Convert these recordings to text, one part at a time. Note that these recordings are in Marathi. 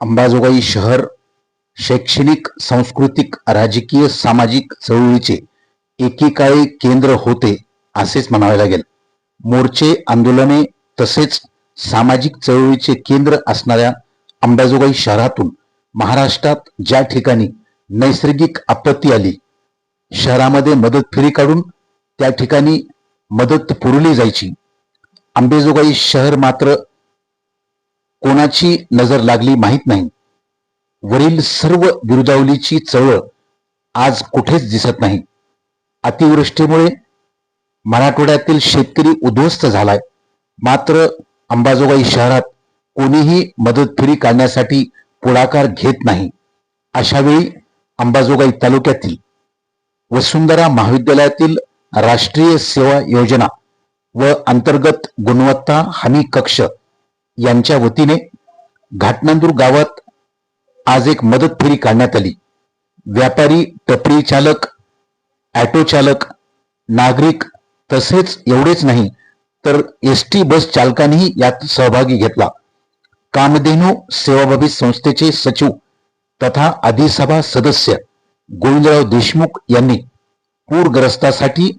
अंबाजोगाई शहर शैक्षणिक सांस्कृतिक राजकीय सामाजिक चळवळीचे एकेकाळी केंद्र होते असेच म्हणावे लागेल. मोर्चे आंदोलने तसेच सामाजिक चळवळीचे केंद्र असणाऱ्या अंबाजोगाई शहरातून महाराष्ट्रात ज्या ठिकाणी नैसर्गिक आपत्ती आली शहरामध्ये मदत फेरी काढून त्या ठिकाणी मदत पुरवली जायची अंबेजोगाई शहर मात्र कोणाची नजर लागली माहीत नाही. वरील सर्व बिरुदावलीची चळवळ आज कुठेच दिसत नाही. अतिवृष्टीमुळे मराठवाड्यातील शेतकरी उद्ध्वस्त झालाय. मात्र अंबाजोगाई शहरात कोणीही मदत फेरी काढण्यासाठी पुढाकार घेत नाही. अशावेळी अंबाजोगाई तालुक्यातील वसुंधरा महाविद्यालयातील राष्ट्रीय सेवा योजना व अंतर्गत गुणवत्ता हमी कक्ष यांच्या वतीने घाटनांदूर गावात आज एक मदत फेरी काढण्यात आली. व्यापारी टपरी चालक ॲटो चालक नागरिक तसेच एवढेच नाही तर एस टी बस चालकांनीही यात सहभागी घेतला. कामधेनू सेवाभावी संस्थेचे सचिव तथा अधिसभा सदस्य गोविंदराव देशमुख यांनी पूरग्रस्तासाठी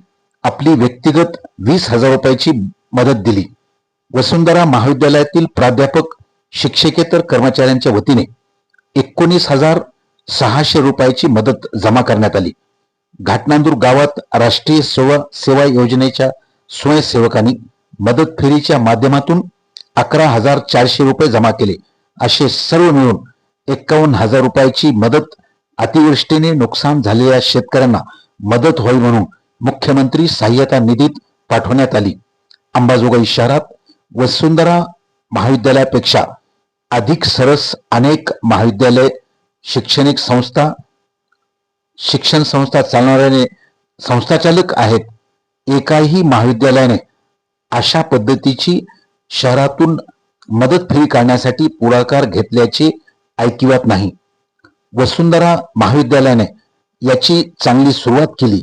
आपली व्यक्तिगत वीस हजार रुपयाची मदत दिली. वसुंधरा महाविद्यालयातील प्राध्यापक शिक्षकेतर कर्मचाऱ्यांच्या वतीने एकोणीस हजार सहाशे रुपयाची मदत जमा करण्यात आली. घाटनांदूर गावात राष्ट्रीय सेवा सेवा योजनेच्या स्वयंसेवकांनी मदत फेरीच्या माध्यमातून अकरा हजार चारशे रुपये जमा केले. असे सर्व मिळून एक्कावन्न हजार रुपयाची मदत अतिवृष्टीने नुकसान झालेल्या शेतकऱ्यांना मदत होईल म्हणून मुख्यमंत्री सहाय्यता निधीत पाठवण्यात आली. अंबाजोगाई शहरात वसुंधरा महाविद्यालयापेक्षा अधिक सरस अनेक महाविद्यालय शैक्षणिक संस्था शिक्षण संस्था चालणाऱ्याने संस्थाचालक आहेत. एकाही महाविद्यालयाने अशा पद्धतीची शहरातून मदत फेरी काढण्यासाठी पुढाकार घेतल्याचे ऐकिवात नाही. वसुंधरा महाविद्यालयाने याची चांगली सुरुवात केली.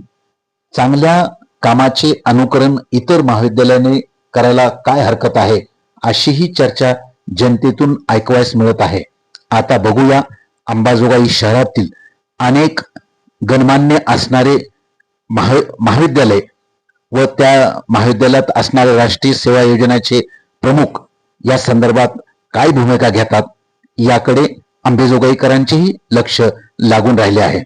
चांगल्या कामाचे अनुकरण इतर महाविद्यालयाने करायला काय हरकत आहे अशीही चर्चा जनतेतून ऐकवायस मिळत आहे. आता बघूया अंबाजोगाई शहरातील अनेक गणमान्य असणारे महा महाविद्यालय व त्या महाविद्यालयात असणारे राष्ट्रीय सेवा योजनेचे प्रमुख या संदर्भात काय भूमिका घेतात याकडे अंबेजोगाईकरांचेही लक्ष लागून राहिले आहे.